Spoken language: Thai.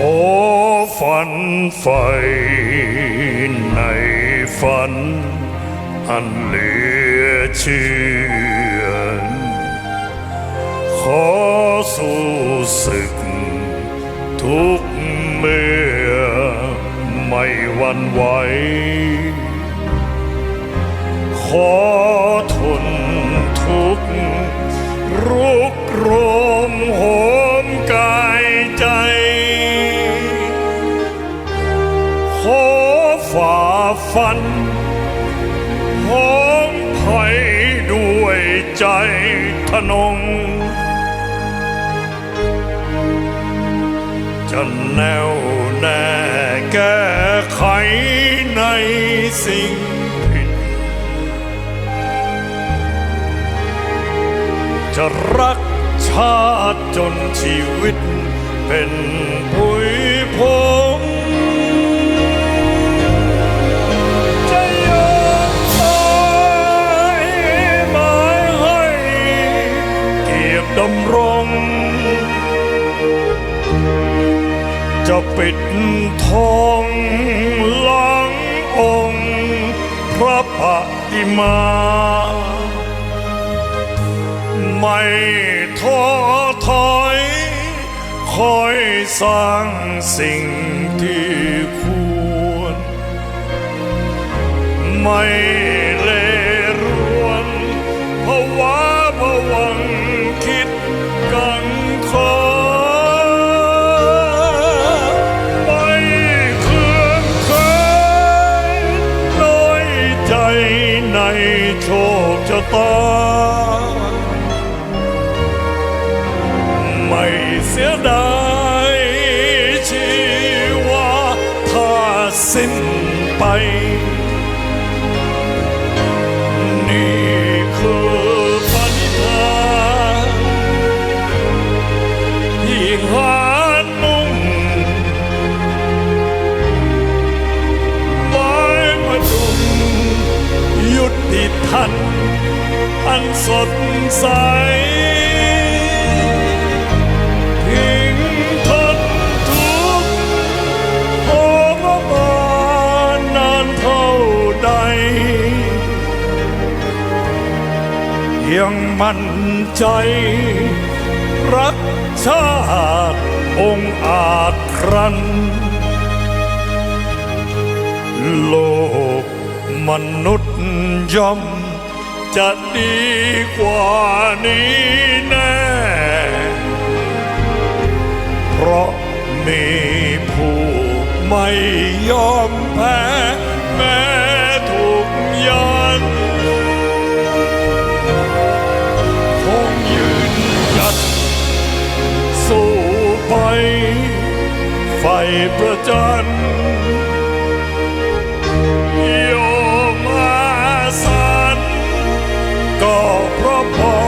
อฝันไฟในฝัน อันเหลือเชื่อ ขอสู้ศึก ทุกเมื่อไม่วันไหว ขอทนทุกข์รุกโรม ฝ่าฟันหอมไผ่ด้วยใจทนง จะแน่วแน่แก้ไขในสิ่งผิด จะรักชาติจนชีวิตเป็นผุยพง จะปิดทองหลังองค์พระปฏิมา ไม่ท้อถอย คอยสร้างสิ่งที่ โชคชะตา ไม่เสียดายชีวาถ้าสิ้นไป อันสดใสทิ้งทนทุกข์โอ้มามานานเท่าใด ยังมั่นใจ รักชาติองค์อาจครันโลกมนุษย์ย่อม จะดีกว่านี้แน่ เพราะมีผู้ไม่ยอมแพ้แม้ถูกยันคงยืนหยัดสู้ไปไฟประจัน เ